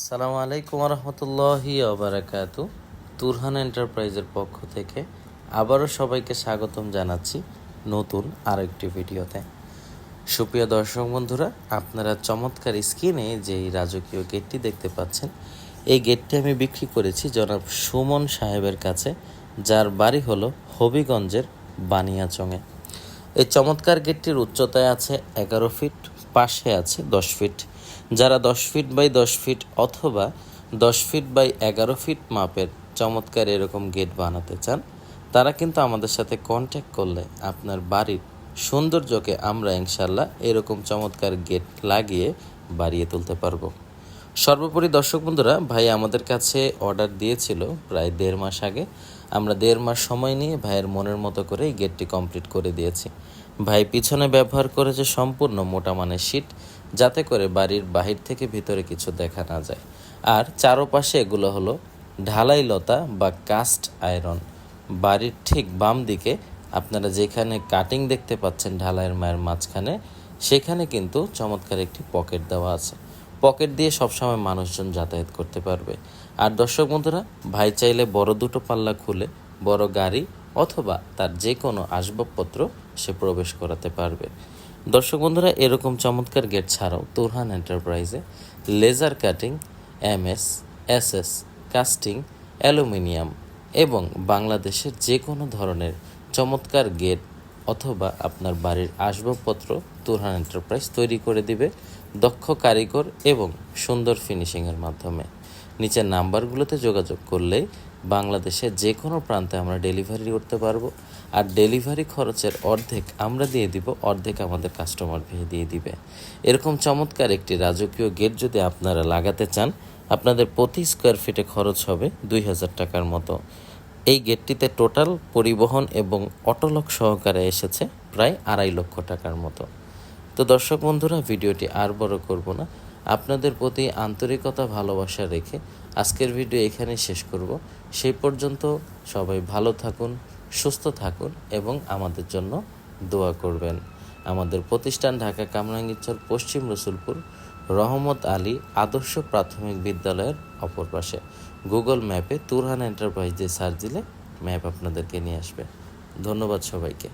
আসসালামু আলাইকুম রহমতুল্লাহি আবরাকাত তুরহান এন্টারপ্রাইজের পক্ষ থেকে আবারও সবাইকে স্বাগতম জানাচ্ছি নতুন আরেকটি ভিডিওতে। সুপ্রিয় দর্শক বন্ধুরা, আপনারা চমৎকার স্ক্রিনে যেই রাজকীয় গেটটি দেখতে পাচ্ছেন, এই গেটটি আমি বিক্রি করেছি জনাব সুমন সাহেবের কাছে, যার বাড়ি হলো হবিগঞ্জের বানিয়াচংয়ে। এই চমৎকার গেটটির উচ্চতায় আছে এগারো ফিট, পাশে আছে দশ ফিট। যারা দশ ফিট বাই দশ ফিট অথবা দশ ফিট বাই এগারো ফিট মাপের চমৎকার এরকম গেট বানাতে চান, তারা কিন্তু আমাদের সাথে কন্ট্যাক্ট করলে আপনার বাড়ির সৌন্দর্যকে আমরা ইনশাল্লাহ এরকম চমৎকার গেট লাগিয়ে বাড়িয়ে তুলতে পারব। সর্বোপরি দর্শক বন্ধুরা, ভাই আমাদের কাছে অর্ডার দিয়েছিল প্রায় দেড় মাস আগে। আমরা দেড় মাস সময় নিয়ে ভাইয়ের মনের মতো করে এই গেটটি কমপ্লিট করে দিয়েছি। ভাই পিছনে ব্যবহার করেছে সম্পূর্ণ মোটা মানের শীট যাতে করে বাড়ির বাহির থেকে ভিতরে কিছু দেখা না যায়। আর চারোপাশে এগুলো হলো ঢালাই লতা বা কাস্ট আয়রন। বাড়ির ঠিক বাম দিকে আপনারা যেখানে কাটিং দেখতে পাচ্ছেন ঢালাইয়ের মায়ের মাঝখানে, সেখানে কিন্তু চমৎকার একটি পকেট দেওয়া আছে। পকেট দিয়ে সবসময় মানুষজন যাতায়াত করতে পারবে। আর দর্শক বন্ধুরা, ভাই চাইলে বড় দুটো পাল্লা খুলে বড় গাড়ি অথবা তার যে কোনো আসবাবপত্র সে প্রবেশ করাতে পারবে। দর্শক বন্ধুরা, এরকম চমৎকার গেট ছাড়াও Turhan এন্টারপ্রাইজে laser cutting, MS, SS, casting, aluminium এবং বাংলাদেশের যে কোনো ধরনের চমৎকার গেট অথবা আপনার বাড়ির আসবাবপত্র তুরহান এন্টারপ্রাইজ তৈরি করে দিবে দক্ষ কারিগর এবং সুন্দর ফিনিশিংয়ের মাধ্যমে। নিচের নাম্বারগুলোতে যোগাযোগ করলেই বাংলাদেশের যে কোনো প্রান্তে আমরা ডেলিভারি করতে পারব। আর ডেলিভারি খরচের অর্ধেক আমরা দিয়ে দিব, অর্ধেক আমাদের কাস্টমার ভেয়ে দিয়ে দিবে। এরকম চমৎকার একটি রাজকীয় গেট যদি আপনারা লাগাতে চান, আপনাদের প্রতি স্কোয়ার ফিটে খরচ হবে দুই হাজার টাকার মতো। এই গেটটিতে টোটাল পরিবহন এবং অটোলক সহকারে এসেছে প্রায় আড়াই লক্ষ টাকার মতো। তো দর্শক বন্ধুরা, ভিডিওটি আর বড় করব না। আপনাদের প্রতি আন্তরিকতা, ভালোবাসা রেখে আজকের ভিডিও এখানেই শেষ করব। সেই পর্যন্ত সবাই ভালো থাকুন, সুস্থ থাকুন এবং আমাদের জন্য দোয়া করবেন। আমাদের প্রতিষ্ঠান ঢাকা কামরাঙ্গীরচর, পশ্চিম রসুলপুর, রহমত আলী আদর্শ প্রাথমিক বিদ্যালয়ের অপর পাশে। গুগল ম্যাপে তুরহান এন্টারপ্রাইজ দিয়ে সার্চ দিলে ম্যাপ আপনাদেরকে নিয়ে আসবে। ধন্যবাদ সবাইকে।